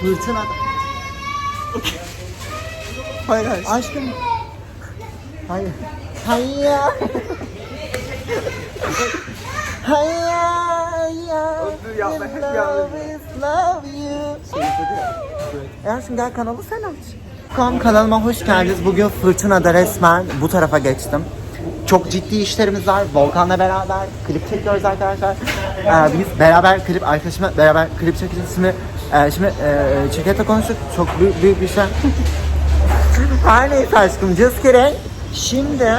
Fırtına. Hayır hayır. Aşkım. Hayır. Hayır. Hayır. Yapma, hep Love you. Gel kanalı sen aç. Kam kanalıma hoş geldiniz. Bugün fırtınada resmen bu tarafa geçtim. Çok ciddi işlerimiz var. Volkan'la beraber klip çekiyoruz arkadaşlar. Ee, biz beraber klip, arkadaşımla beraber klip çekeceğiz. Şimdi, e, şimdi e, şirkette konuştuk. Çok büyük, büyük bir şey. Her neyse aşkım just kidding. Şimdi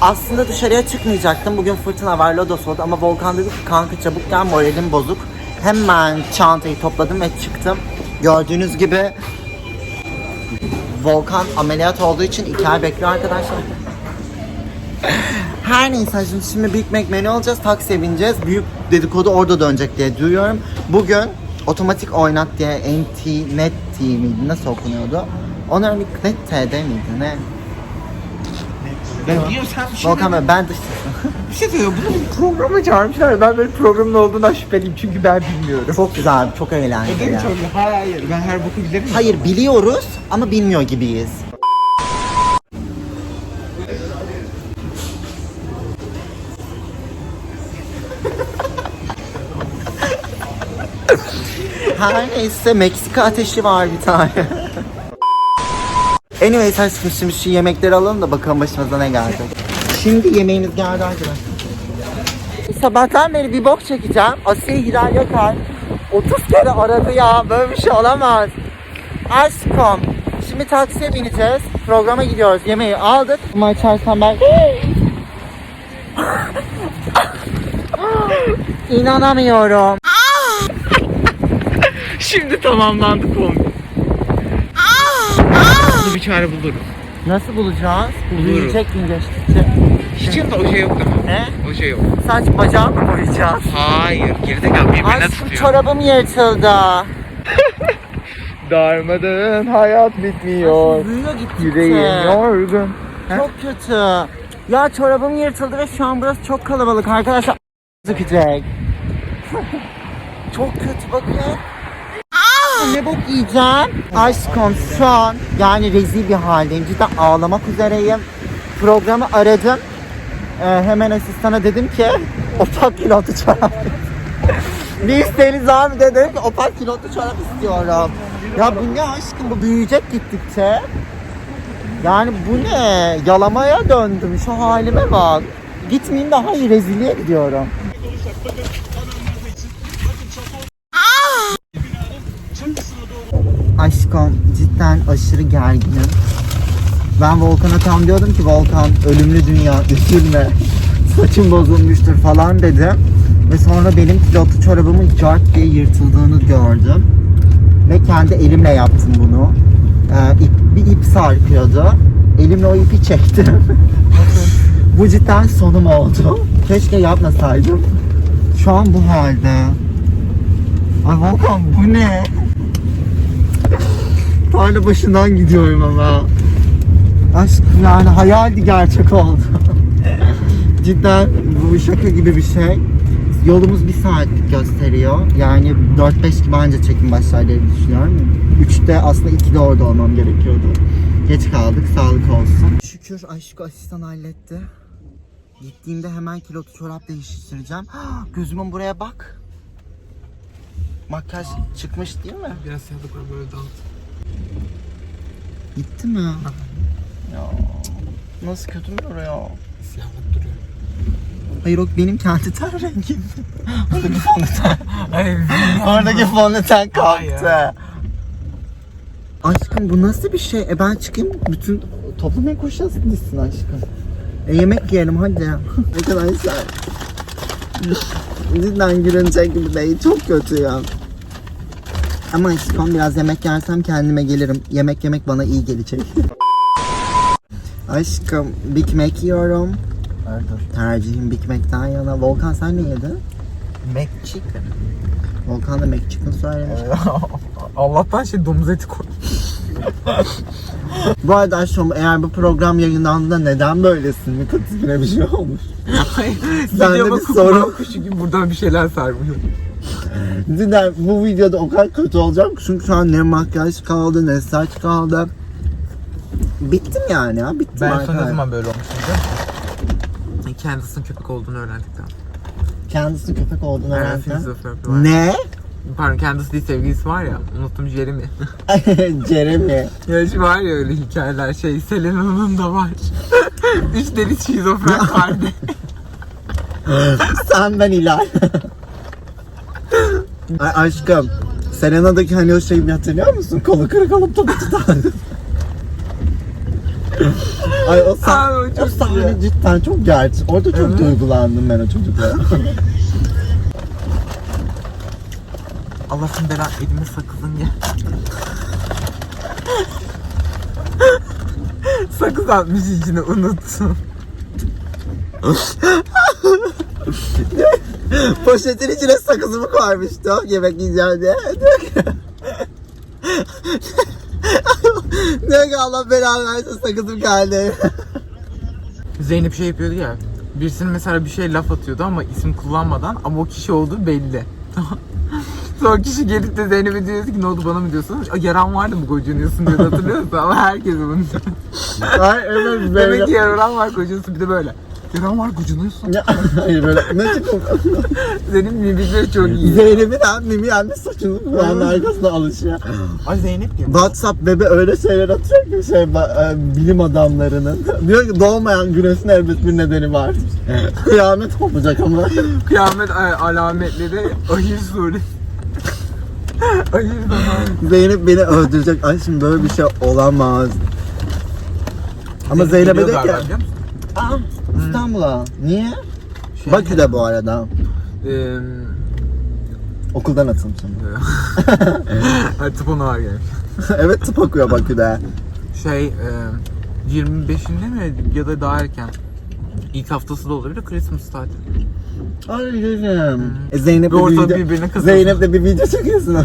aslında dışarıya çıkmayacaktım. Bugün fırtına var, lodos oldu ama Volkan dedi ki kanka çabuk gel moralim bozuk. Hemen çantayı topladım ve çıktım. Gördüğünüz gibi Volkan ameliyat olduğu için iki ay bekliyor arkadaşlar. Her neyse şimdi, şimdi Big Mac menü alacağız, taksiye bineceğiz. Büyük dedikodu orada dönecek diye duyuyorum. Bugün otomatik oynat diye NT, Net T miydi? Nasıl okunuyordu? Onların bir Net T'de miydi ne? Ben diyorsam bir şey Volkan Bey ben dış sesim. Bir şey söylüyor. Bunu bir programa çağırmışlar. Ben böyle programın olduğundan şüpheliyim çünkü ben bilmiyorum. Çok güzel, çok eğlenceli. Öyle mi ya. çok? Hayır hayır. Ben her boku bilirim. Hayır biliyoruz ama bilmiyor gibiyiz. Her neyse Meksika ateşi var bir tane. Anyways aşkım şimdi şu yemekleri alalım da bakalım başımıza ne geldi. Şimdi yemeğimiz geldi arkadaşlar. Sabahtan beri bir bok çekeceğim. Asiye Hilal Yakar 30 kere aradı ya. Böyle bir şey olamaz. Aşkım. Şimdi taksiye bineceğiz. Programa gidiyoruz. Yemeği aldık. Ama açarsan ben... İnanamıyorum. Şimdi tamamlandı kombi. Bunu bir çare buluruz. Nasıl bulacağız? Bulurum. Büyüyecek gün geçtikçe. Hiç yanında o şey yok değil mi? Ne? O şey yok. Sadece bacağı mı boyayacağız? Hayır. Gerizekalı birbirine Aşkım tutuyor. çorabım yırtıldı. Darmadağın hayat bitmiyor. Büyüyor gittikçe. Yüreğim yorgun. Çok kötü. Ya çorabım yırtıldı ve şu an burası çok kalabalık arkadaşlar. Sıkacak. çok kötü bakın. Ne bok yiyeceğim? Aşkım şu an yani rezil bir haldeyim. Cidden ağlamak üzereyim. Programı aradım. Ee, hemen asistana dedim ki opak kilotlu çorap. ne isteğiniz var dedim ki opak kilotlu çorap istiyorum. Ya bu ne aşkım bu büyüyecek gittikçe. Yani bu ne? Yalamaya döndüm. Şu halime bak. Gitmeyeyim daha iyi rezilliğe gidiyorum. Aşkım cidden aşırı gerginim. Ben Volkan'a tam diyordum ki Volkan ölümlü dünya üzülme. Saçım bozulmuştur falan dedim. Ve sonra benim kilotlu çorabımın cart diye yırtıldığını gördüm. Ve kendi elimle yaptım bunu. Ee, ip, bir ip sarkıyordu. Elimle o ipi çektim. bu cidden sonum oldu. Keşke yapmasaydım. Şu an bu halde. Ay Volkan bu ne? Tarla başından gidiyorum ama. Aşk yani hayaldi gerçek oldu. Cidden bu şaka gibi bir şey. Yolumuz bir saatlik gösteriyor. Yani 4-5 gibi anca çekim başlar diye düşünüyorum. 3'te aslında 2'de orada olmam gerekiyordu. Geç kaldık. Sağlık olsun. Şükür aşk asistan halletti. Gittiğimde hemen kilotlu çorap değiştireceğim. Gözümün buraya bak. Makyaj çıkmış değil mi? Biraz siyahlık var böyle dağıt. Gitti mi? Ya nasıl kötü mü ya? Siyahlık duruyor. Hayır o benim kendi ten rengim. Oradaki fondöten. Oradaki fondöten kalktı. Aşkım bu nasıl bir şey? E ben çıkayım bütün toplamaya koşacağız gitsin aşkım. E yemek yiyelim hadi. Arkadaşlar. Cidden gülünecek gibi değil. Çok kötü ya. Ama aşkım biraz yemek yersem kendime gelirim. Yemek yemek bana iyi gelecek. Aşkım Big Mac yiyorum. Tercihim Big Mac'ten yana. Volkan sen ne yedin? McChicken. Volkan da McChicken söylemiş. Allah'tan şey domuz eti koy. bu arada aşkım eğer bu program yayınlandığında neden böylesin? Mi tipine bir şey olmuş. Sende Videoma bir sorun. kuşu gibi buradan bir şeyler sarmıyor. Cidden bu videoda o kadar kötü olacak ki çünkü şu an ne makyaj kaldı ne saç kaldı. Bittim yani ya bittim Ben son ne zaman böyle olmuşum biliyor musun? Kendisinin köpek olduğunu öğrendikten. Kendisi köpek olduğunu şizofreni var. Ne? Pardon kendisi değil sevgilisi var ya. Unuttum Jeremy. Jeremy. ya şu var ya öyle hikayeler şey Selena'nın da var. Üç deli şizofren kardeş. Sen ben Hilal. Ay aşkım. Selena'daki hani o şeyi hatırlıyor musun? Kolu kırık olup topu tutan. Ay o, sah- Ay, o çok sahne güzel. cidden çok gerçek. Orada çok Evet. duygulandım ben o çocukla. Allah'ın bela elime sakızın ya. Sakız atmış içine unuttum. Poşetin içine sakızımı koymuştu yemek yiyeceğim diye. Diyor ki... Diyor Allah belanı versin sakızım geldi. Zeynep şey yapıyordu ya. Birisinin mesela bir şey laf atıyordu ama isim kullanmadan ama o kişi olduğu belli. Sonra kişi gelip de Zeynep'e diyordu ki ne oldu bana mı diyorsun? "Aa, Yaran vardı mı kocanıyorsun diyordu hatırlıyor musun? Ama herkes bunu diyor. Ay evet Demek ki yaran var kocası bir de böyle. Yaran var kocanıyorsun. Ya, Hayır böyle ne çıkıyor? Zeynep mimikleri çok iyi. Zeynep'in hem mimi hem de saçını kulağının arkasına alışıyor. Ay Zeynep diyor. WhatsApp bebe öyle şeyler atıyor ki şey e, bilim adamlarının. Diyor ki doğmayan güneşin elbet bir nedeni var. Kıyamet kopacak ama. Kıyamet ay- alametleri ahir suresi. zaman. Zeynep beni öldürecek. Ay şimdi böyle bir şey olamaz. Ama Zeynep Zeynep'e de ki? Aa, İstanbul'a. Niye? Şey- Bakü'de bu arada. Eee, Okuldan atılmışım. Ay tıp ona var evet tıp okuyor Bakü'de. Şey eee 25'inde mi ya da daha erken. İlk haftası da olabilir Christmas tatil. Ay yerim. E, Zeynep'le bir video, birbirine kızıyor. Zeynep'le bir video çekiyorsun.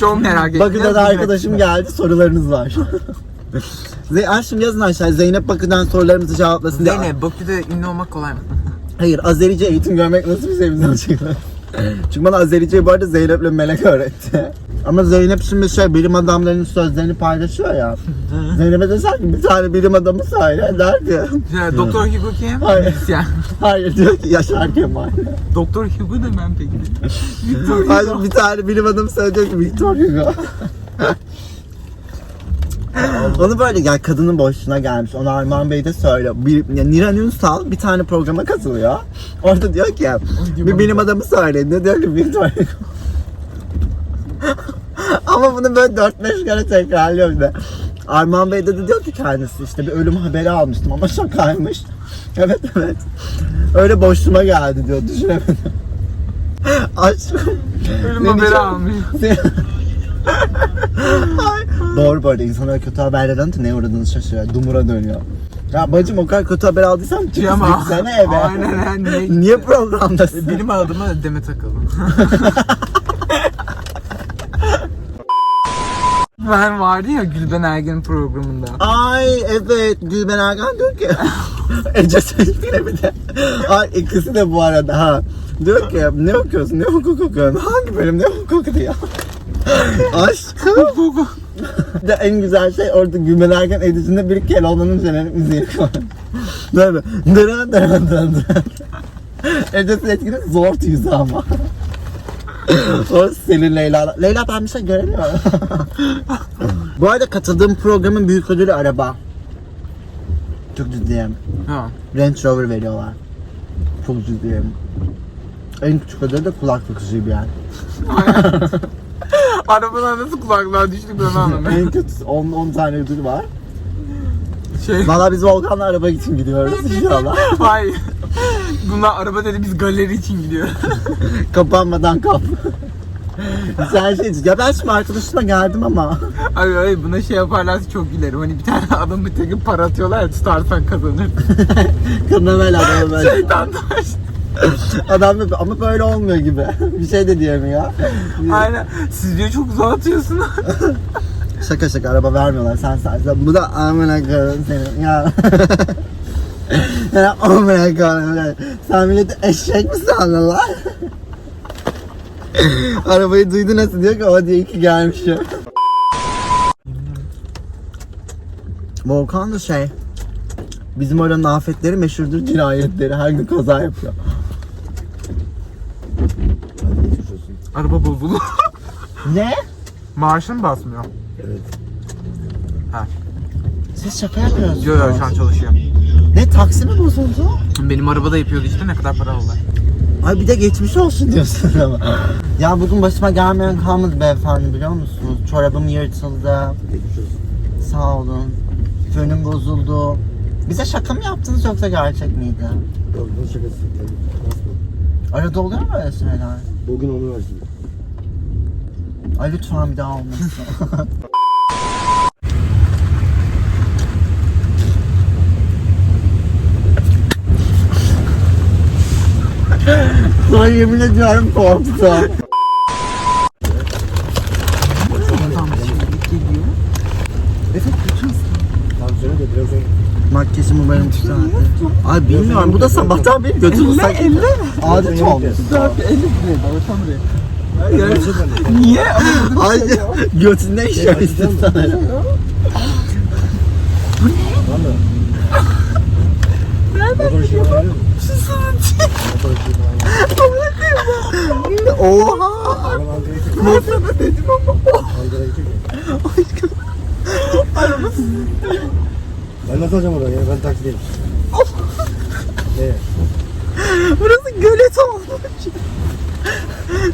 Çok merak ettim. Bakü'de de arkadaşım geldi sorularınız var. Aşkım yazın aşağı Zeynep Bakü'den sorularımızı cevaplasın diye. Zeynep Bakü'de ünlü olmak kolay mı? Hayır Azerice eğitim görmek nasıl bir şey bize açıklar. Çünkü bana Azerice'yi bu arada Zeynep'le Melek öğretti. Ama Zeynep şimdi şey bilim adamlarının sözlerini paylaşıyor ya. Zeynep'e desen ki bir tane bilim adamı söyle der ki. Ya, Doktor Hugo kim? Hayır. Hayır diyor ki Yaşar Kemal. Doktor Hugo ne ben peki? Victor Hayır Hugo. bir tane bilim adamı söylüyor ki Victor Hugo. Onu böyle gel kadının boşluğuna gelmiş. Onu Arman Bey de söylüyor. Bir, yani Niran Ünsal bir tane programa katılıyor. Orada diyor ki bir bilim adamı söyledi. Diyor ki Victor. Ama bunu böyle 4-5 kere tekrarlıyor bir de. Arman Bey de, diyor ki kendisi işte bir ölüm haberi almıştım ama şakaymış. Evet evet. Öyle boşluğuma geldi diyor düşünemedim. Aşkım. Ölüm haberi almış. Ay. Doğru bu arada insanlar kötü haberler alınca ne uğradığını şaşırıyor. Dumura dönüyor. Ya bacım o kadar kötü haber aldıysan çık Ama gitsene eve. Aynen aynen. Niye programdasın? Benim adıma Demet Akalın. ben vardı ya Gülben Ergen programında. Ay evet Gülben Ergen diyor ki Ece Selik'le bir de Ay ikisi de bu arada ha Diyor ki ne okuyorsun ne hukuk okuyorsun hangi bölüm ne hukuk diyor Aşkım Bir de en güzel şey orada Gülben Ergen editinde bir Keloğlan'ın jenerik müziği koyuyor Böyle dırın dırın dırın dırın Ece Selik'in zor yüzü ama o Selin Leyla. Leyla ben bir şey göremiyorum. Bu arada katıldığım programın büyük ödülü araba. Çok ciddiyim. Ha. Range Rover veriyorlar. Çok ciddiyim. En küçük ödülü de kulak bir yer. Arabadan nasıl kulaklığa düştük ben anlamadım. en kötüsü 10, 10 tane ödül var. şey, Valla biz Volkan'la araba için gidiyoruz inşallah. hayır. Bunlar araba dedi biz galeri için gidiyoruz. Kapanmadan kap. Sen şey ya ben şimdi arkadaşımla geldim ama Ay ay buna şey yaparlarsa çok gülerim. Hani bir tane adamı tek para atıyorlar ya tutarsan kazanır. kadına böyle adamı böyle. Şeytan taş. Adam da- ama böyle olmuyor gibi. Bir şey de diyemiyor. Aynen. Siz diyor çok uzağa atıyorsunuz. Şaka şaka araba vermiyorlar sen sadece. Bu da amına koyayım senin ya. ya amına koyayım. Sen milleti eşek mi sandın lan? Arabayı duydu nasıl diyor ki o diyor ki gelmişim. Volkan da şey Bizim oranın afetleri meşhurdur cinayetleri. Her gün kaza yapıyor. Araba bozuldu. Ne? Maaşın basmıyor. Siz şaka yapıyorsunuz. Yo yo şu an çalışıyor. Ne taksi mi bozuldu? Benim arabada yapıyordu işte ne kadar para aldı. Ay bir de geçmiş olsun diyorsun ama. ya bugün başıma gelmeyen kalmadı beyefendi biliyor musunuz? Çorabım yırtıldı. Sağ olun. Fönüm bozuldu. Bize şaka mı yaptınız yoksa gerçek miydi? Yok bu şakası. Arada oluyor mu öyle şeyler? Bugün onu versin. Ay lütfen bir daha olmasın. Ay yemin ediyorum korktum. Tamam söyle de biraz sonra. Makyajımı benim tutardı. Ay bilmiyorum bu da sabahtan beri götümü sanki adet olmuş. Niye? Ay götünde işaretli sanırım. Valla. Motor işi var mı? Motor işi var. Oha. Araban Ankara'ya çekiyor. Nasıl dedim ama. Ankara'ya çekiyor. Ben nasıl alacağım oradan ya? Ben taksideyim. Ne? Burası gölet olmuş.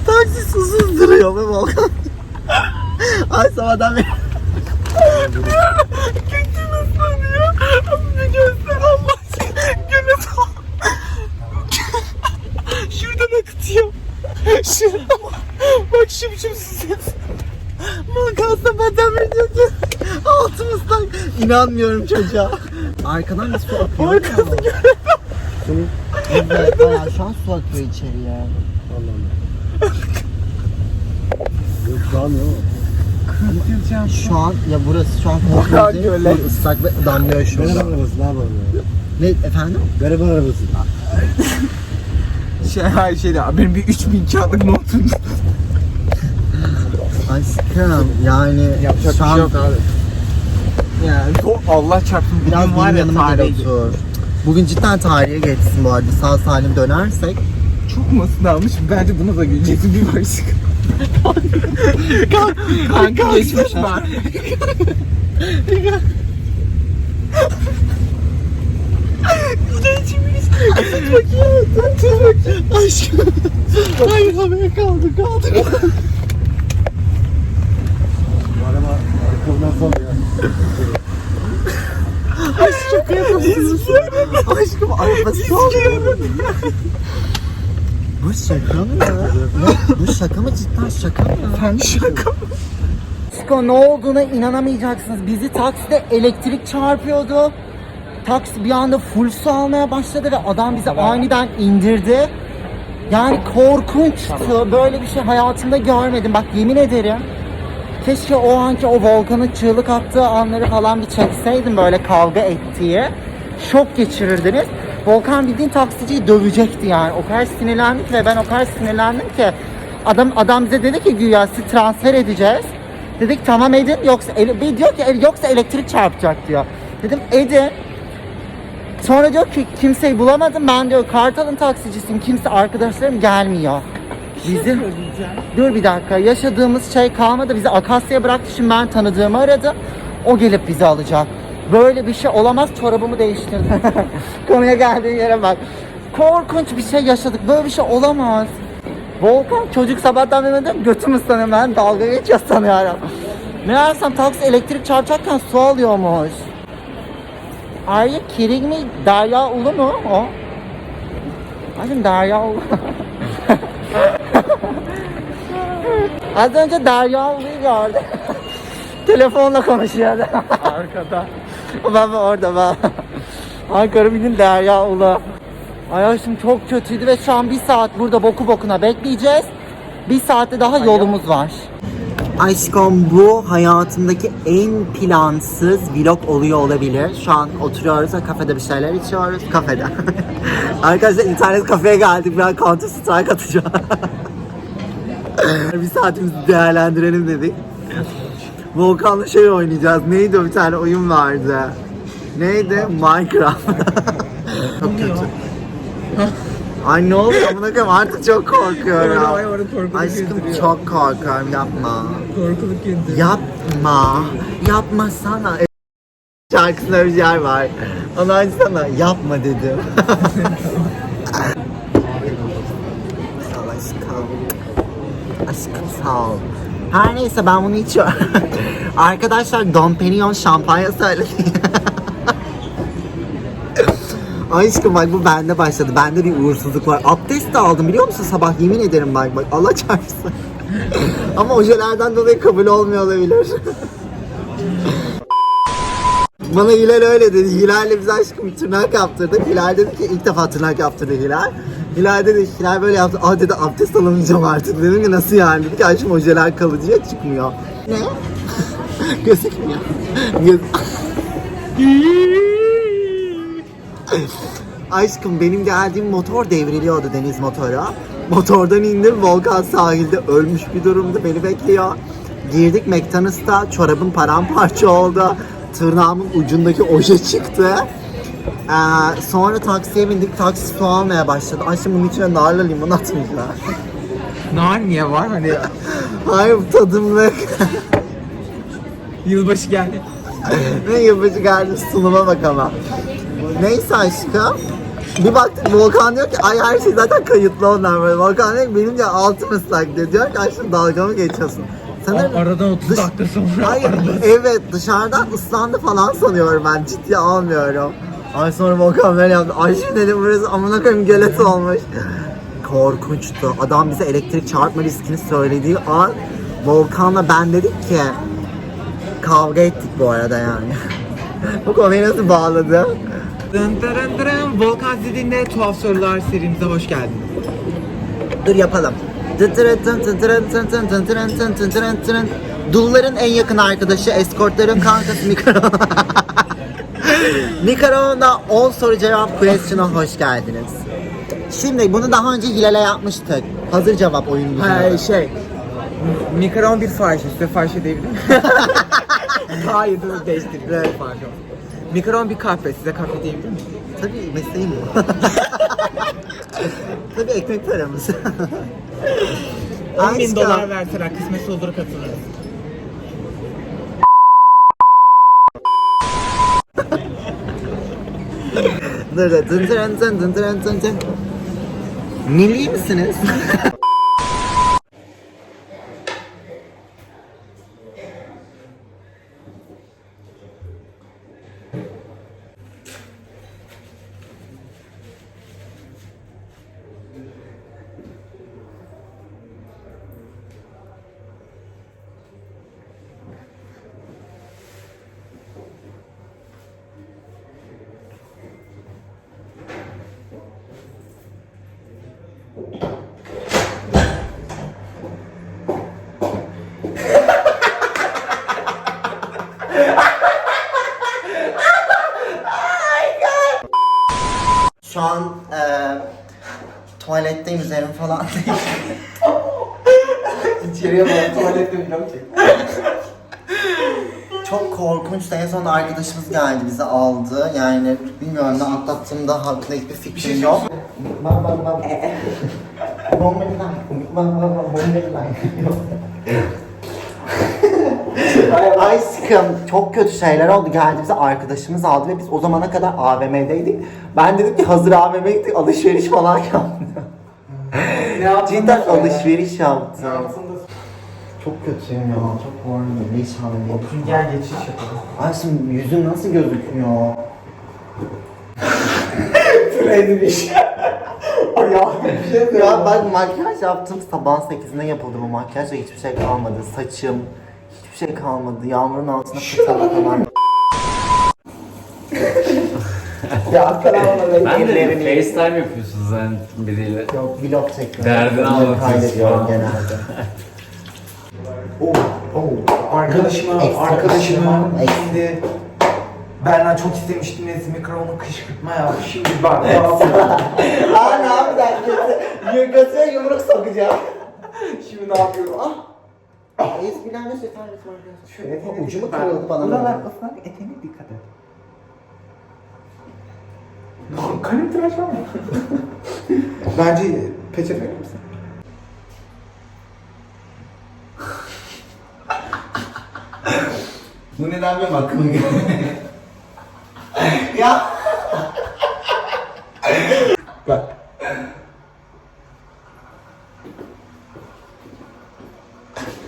Taksi susuz duruyor be Volkan. Ay sabahdan beri. Kötü ıslanıyor. Bir göster Allah aşkına. Gölet Şuradan akıtıyor. Şuradan. Bak şım şım süzüyor. Volkan sabahtan beri diyor ki altımızdan. İnanmıyorum çocuğa. Arkadan bir su akıyor. Arkası Evet bayağı şu an su akıyor içeriye. Allah Allah. Yok dağılmıyor ama. Şu an ya burası şu an gölet. full ıslak ve damlıyor şu an. arabası ne yapalım ya? Ne efendim? Gariban arabası. Şey her şeyde benim bir 3000 kağıtlık notum. Aşkım yani Yapacak şu bir an şey yok abi. Yani o Allah çarpsın biraz bugün var benim ya otur. Bugün cidden tarihe geçsin bu arada. Sağ salim dönersek. Çok mu ısınalmış? Bence buna da güleceksin bir başlık. Kanka geçmiş var. Aşkım. Hayır havaya kaldı kaldı. Bu araba arkamdan sol ya. Şaka yapıyorsunuz. Aşkım arabası oldu. Bu şaka mı ya? Bu şaka mı cidden şaka mı? Sen şaka mı? Aşkım ne olduğuna inanamayacaksınız. Bizi takside elektrik çarpıyordu. Taksi bir anda full su almaya başladı ve adam bizi aniden indirdi. Yani korkunçtu. Böyle bir şey hayatımda görmedim. Bak yemin ederim. Keşke o anki o volkanın çığlık attığı anları falan bir çekseydim böyle kavga ettiği. Şok geçirirdiniz. Volkan bildiğin taksiciyi dövecekti yani. O kadar sinirlendik ve ben o kadar sinirlendim ki adam adam bize dedi ki güya sizi transfer edeceğiz. Dedik tamam edin yoksa bir diyor ki "El- yoksa elektrik çarpacak diyor. Dedim edin. Sonra diyor ki kimseyi bulamadım ben diyor Kartal'ın taksicisiyim kimse arkadaşlarım gelmiyor. Bizim Dur bir dakika. Yaşadığımız şey kalmadı. Bizi Akasya'ya bıraktı. Şimdi ben tanıdığımı aradı. O gelip bizi alacak. Böyle bir şey olamaz. Çorabımı değiştirdim. Konuya geldiğin yere bak. Korkunç bir şey yaşadık. Böyle bir şey olamaz. Volkan çocuk sabahtan beri dedim götüm ıslanıyor. Ben dalga geçiyor sanıyorum. Meğersem taksi elektrik çarpacakken su alıyormuş. Are you kidding me? Derya Ulu mu o? Hadi Derya Ulu. Az önce Derya Ulu'yu gördüm. Telefonla konuşuyordu. Arkada. ben orada ben. Ankara bildiğin Derya Ulu. Ay aşkım çok kötüydü ve şu an bir saat burada boku bokuna bekleyeceğiz. Bir saatte daha yolumuz var. Aşkım bu hayatımdaki en plansız vlog oluyor olabilir. Şu an oturuyoruz ve kafede bir şeyler içiyoruz. Kafede. Arkadaşlar internet kafeye geldik. Ben Counter Strike atacağım. bir saatimizi değerlendirelim dedik. Volkan'la şey oynayacağız. Neydi o bir tane oyun vardı. Neydi? Minecraft. Çok kötü. Ay ne oluyor amına koyayım artık çok korkuyorum. Aşkım çok korkuyorum yapma. Korkuluk girdi. Yapma. Yapma sana. Şarkısında bir yer var. Onu açsana. Yapma dedim. aşkım. Sağ ol. Her neyse ben bunu içiyorum. Arkadaşlar Dom Perignon şampanya söyledim. Aşkım bak bu bende başladı. Bende bir uğursuzluk var. Abdest de aldım biliyor musun sabah yemin ederim bak bak Allah çarpsın. Ama ojelerden dolayı kabul olmuyor olabilir. Bana Hilal öyle dedi. Hilal'le biz aşkım tırnak yaptırdık. Hilal dedi ki ilk defa tırnak yaptırdı Hilal. Hilal dedi Hilal böyle yaptı. Aa dedi abdest alamayacağım artık. Dedim ki nasıl yani? Dedi ki aşkım ojeler kalıcı ya çıkmıyor. Ne? Gözükmüyor. Göz... Aşkım benim geldiğim motor devriliyordu deniz motoru. Motordan indim Volkan sahilde ölmüş bir durumda beni bekliyor. Girdik McDonald's'ta çorabım paramparça oldu. Tırnağımın ucundaki oje çıktı. Ee, sonra taksiye bindik. Taksi su almaya başladı. Aşkım bunun içine narla limon atmışlar. Nar niye var? Hani Hayır bu tadımlık. yılbaşı geldi. ne yılbaşı geldi sunuma bak ama. Neyse aşkım. Bir baktık Volkan diyor ki ay her şey zaten kayıtlı onlar böyle. Volkan diyor ki benim de altın ıslak diyor. Diyor ki aşkım dalga mı geçiyorsun? Sanırım Aradan 30 Dış- dakika sonra. Hayır, evet dışarıdan ıslandı falan sanıyorum ben. Ciddiye almıyorum. Ay sonra Volkan böyle yaptı. Ay şimdi dedim burası amına koyayım gölet olmuş. Korkunçtu. Adam bize elektrik çarpma riskini söylediği an Volkan'la ben dedik ki kavga ettik bu arada yani. bu konuyu nasıl bağladı? Dın dırın dırın. Volkan Zidin'le Tuhaf Sorular serimize hoş geldin. Dur yapalım. Dulların en yakın arkadaşı, eskortların kankası Mikaron. Mikaron'da 10 soru cevap question'a hoş geldiniz. Şimdi bunu daha önce Hilal'e yapmıştık. Hazır cevap oyunu. Ha şey. Mikaron bir fahişe. Size fahişe diyebilir miyim? Hayır dur değiştirdim. Evet. Pardon. Mikaron bir kahve. Size kahve diyebilir miyim? Tabii mesleğim bu. Tabii ekmek paramız. 10 bin dolar verseler kısmetse olur katılırız. Dur dur dın dın dın dın dın dın dın. Milli misiniz? Şu an e, tuvaletteyim üzerim falan değil. İçeriye bak tuvalette vlog çek. Çok korkunç. En son arkadaşımız geldi bizi aldı. Yani bilmiyorum ne atlattığımda hakkında hiçbir fikrim yok. Bak bak bak. Bombeli lan. Bak bak bak bombeli lan. Aşkım çok kötü şeyler oldu. Geldi bize arkadaşımız aldı ve biz o zamana kadar AVM'deydik. Ben dedim ki hazır AVM'ye gittik alışveriş falan yaptım. Cidden alışveriş yaptım. Çok kötüyüm ya, çok korkuyorum. Ne iş halindeyim. Gel geçiş yapalım. Aşkım yüzüm nasıl gözükmüyor? Trend bir şey. Bir şey Ya ben makyaj yaptım sabah 8'inde yapıldı bu makyaj ve hiçbir şey kalmadı. Saçım hiçbir şey kalmadı. Yağmurun altında fırçala falan. Ya Ben de FaceTime yapıyorsun sen biriyle. Yok vlog çekiyorum. Derdini anlatıyorsun falan. genelde. Arkadaşıma, Ekstra arkadaşıma ekstra. şimdi Benden çok istemiştim Nezih mikrofonu kışkırtma ya. Şimdi bak. Aa ne yapacağım? Götü, götüne yumruk sokacağım. Şimdi ne yapıyorum? Ah. Bismillahirrahmanirrahim. Şöyle ucumu kırıldı bana. Buralar ıslak etene dikkat et. Kalem tıraş var mı? Bence peçete verir misin? Bu neden benim aklıma geldi? ya Bak.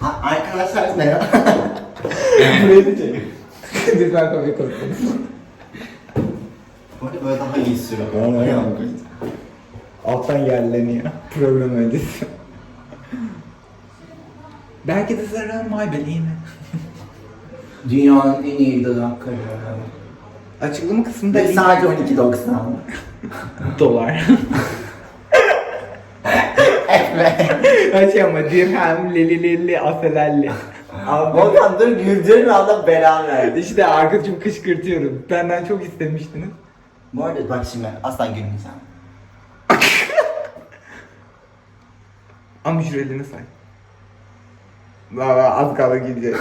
A- arkadaşlar merhaba. Buraya da çek. Dur ben kapıyı kapatıyorum. Bu arada böyle daha iyi sürüyor. Alttan yerleniyor. Program öncesi. Belki de Zara Maybelline. Dünyanın en iyi dudakları. Açıklama kısmında Ve sadece 12.90. dolar. Evet. Şey ama dirhem, lili lili, afelelli. Abi, Volkan dur güldürme Allah belanı verdi. işte arkadaşım kışkırtıyorum. Benden çok istemiştiniz. Bu arada bak şimdi asla gülmeyeceğim. Ama jürelerini say. Baba az kala gidecek.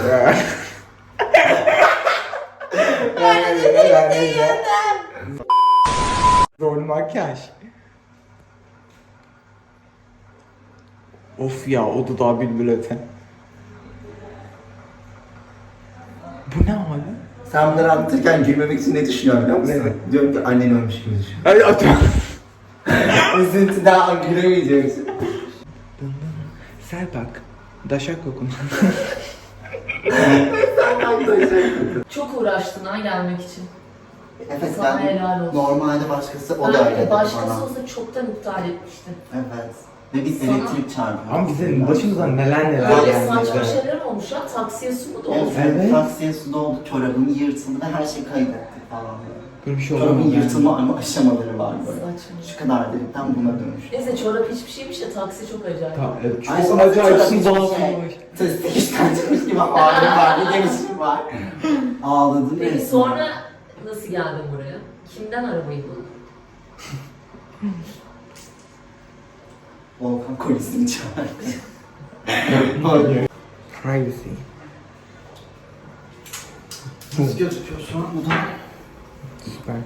Rol makyaj. Of ya o da daha bülbül öte. Bu ne abi? Sen bunları anlatırken gülmemek için ne düşünüyorum biliyor musun? Ne? Diyorum ki annen ölmüş gibi düşün. Ay atıyorum. Üzüntüden gülemeyeceğim için. Selpak. Daşak kokun. Çok uğraştın ha gelmek için. Evet Sana ben helal olsun. normalde başkası o da Belki öyle dedi başkası bana. olsa çoktan iptal etmişti. Evet. Ve biz Sana- elektrik çarpıyor. Ama bizim başımıza neler neler Böyle geldi. saçma şeyler olmuş ha. Taksiye su mu doldu? Evet, Evet. taksiye su doldu, çorabım yırtıldı ve her şeyi kaybettik falan. Böyle bir şey olur Çorabın mu? yırtılma ama aşamaları var böyle. Saçma. Şu kadar delikten buna dönüş. Neyse çorap hiçbir şeymiş de taksi çok acayip. Ta- evet, Ay, Çok sonra acayip hiçbir dağıtmış. şey. Tıstık işten çıkmış gibi ağrım var, bir genişim var. Ağladım Peki resmen. sonra nasıl geldin buraya? Kimden arabayı buldun? Volkan kolisini çağırdı. Privacy. Nasıl gözüküyor şu an bu da? Süper.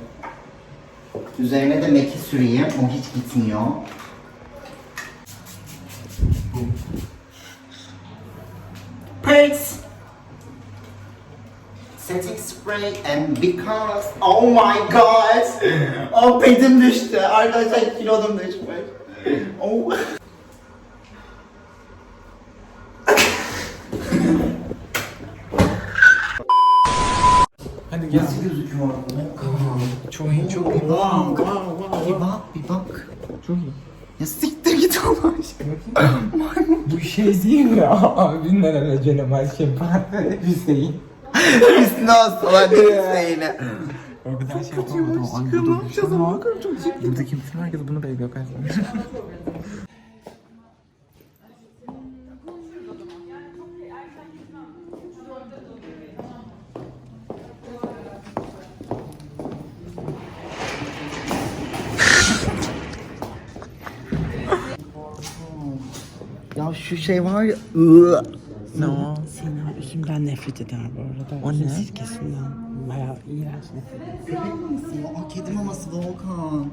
Üzerine de meki süreyim, o hiç gitmiyor. Paste. Setting spray and because oh my god oh pedim düştü arkadaşlar kilodum düşmüş oh Hadi gel. nasıl gözüküyor orada Çok iyi, çok iyi. Wow, wow, wow. bir bak bir bak Çok iyi. ya siktir git Allah aşkına Bu şey değil mi? Abi nereye canım aşkım partner Hüseyin. üstüne astılar Hüseyin'e O kadar şey yapamadım. Ay burada bir şey var. Burada kimsin? Herkes bunu bekliyor karşısında. ya şu şey var ya ıı. Ne o? Sena üzümden nefret eder bu arada. O Üzüm ne? sirkesinden. Bayağı iğrenç nefret eder. Köpek ya? Aa, kedi maması Volkan.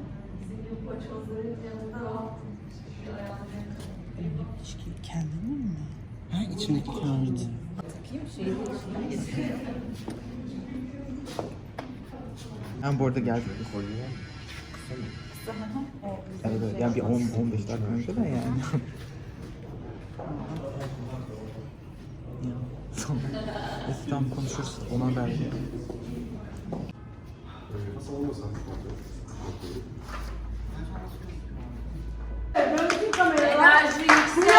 İçki kendine mi? Ha içindeki kağıt. Ben bu arada geldik bu konuya. Evet, evet. Yani bir 10-15 dakika önce de yani. Sonra Neyse, tamam konuşuruz. Ona haber veriyorum. Enerji yüksek.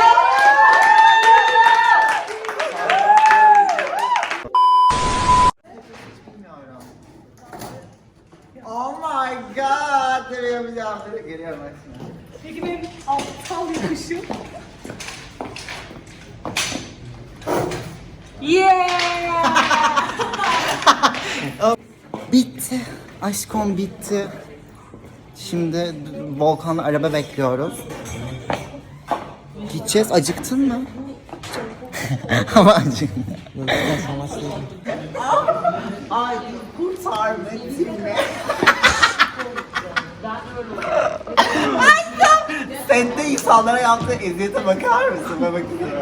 Oh my god! Geliyor bir daha. Geliyor bak şimdi. Peki benim aptal yapışım. Bitti. Aşkım bitti. Şimdi Volkan'la araba bekliyoruz. Gideceğiz. Acıktın mı? Ama acıktım. Ay kurtar beni. Sette insanlara yaptığı eziyete bakar mısın? Ben bakıyorum.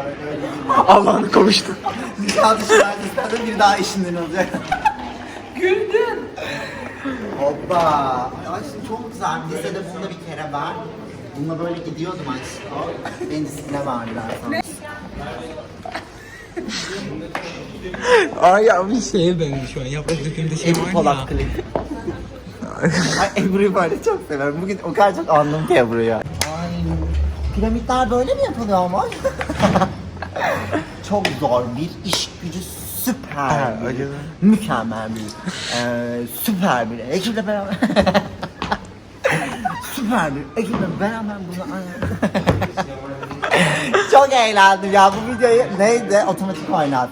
Allah'ını kavuştu. Nişan dışından istedim bir daha işinden olacak. Güldün. Hoppa. Ay şimdi çok güzel. Lisede bunda bir kere ben. Bununla böyle gidiyordum aşkım. Beni verdiler sonra. Ay ya bir şeye benziyor şu an. Yaprak dökümde şey Ebru var ya. Polat klip. Ay Ebru'yu böyle çok severim. Bugün o kadar çok anladım ki Ebru'yu. Ay piramitler böyle mi yapılıyor ama? çok zor bir iş gücü süper bir, mükemmel bir, eee, süper bir ekiple beraber süper bir ekiple beraber bunu çok eğlendim ya bu videoyu neydi otomatik oynat.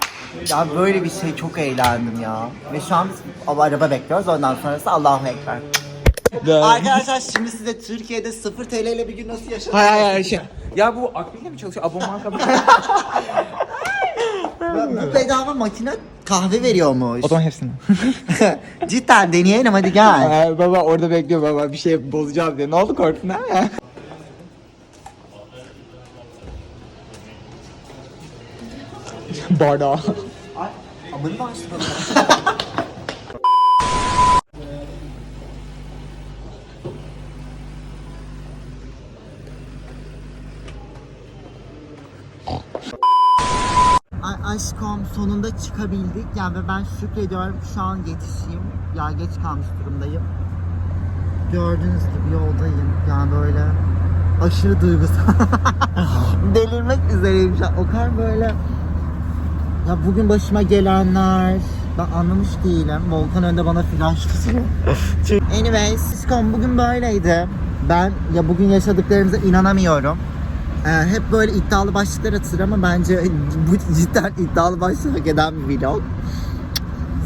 Ya böyle bir şey çok eğlendim ya. Ve şu an biz araba bekliyoruz ondan sonrası Allahu Ekber. Arkadaşlar şimdi size Türkiye'de 0 TL ile bir gün nasıl yaşadığını Hayır hayır şey. Ya bu akbilde mi çalışıyor? Abonman kapı. Bu bedava makine kahve veriyormuş. o zaman hepsini. Cidden deneyelim hadi gel. Ee, baba orada bekliyor baba bir şey bozacağız diye. Ne oldu korktun ha? Bardağı. Amını başladı. Ay aşkım sonunda çıkabildik yani ve ben şükrediyorum şu an yetişeyim. Ya geç kalmış durumdayım. Gördüğünüz gibi yoldayım. Yani böyle aşırı duygusal. Delirmek üzereyim şu an. O kadar böyle ya bugün başıma gelenler ben anlamış değilim. Volkan önde bana flash tutuyor. Anyways, Skom bugün böyleydi. Ben ya bugün yaşadıklarımıza inanamıyorum. Ee, hep böyle iddialı başlıklar atılır ama bence bu cidden iddialı başlık hak eden bir vlog.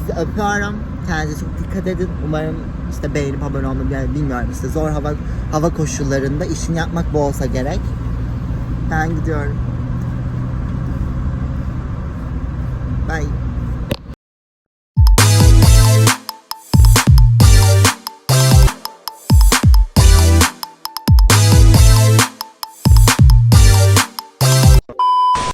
Sizi öpüyorum. Kendinize çok dikkat edin. Umarım işte beğenip abone olmayı yani bilmiyorum işte zor hava hava koşullarında işini yapmak bu olsa gerek. Ben gidiyorum. Bye.